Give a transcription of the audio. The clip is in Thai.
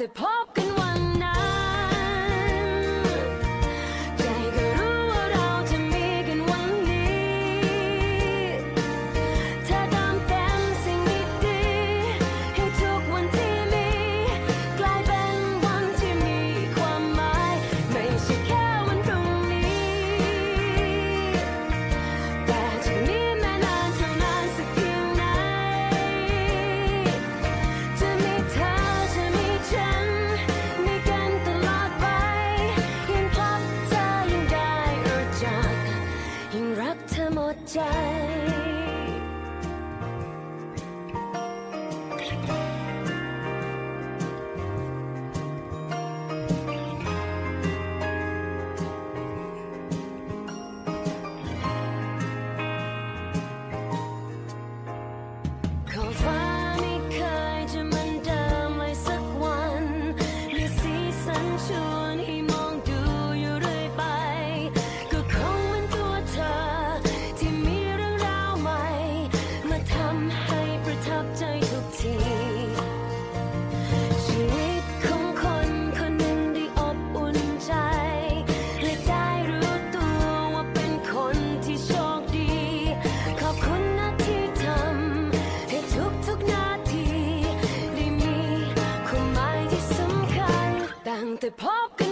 the pond. 家 the pumpkin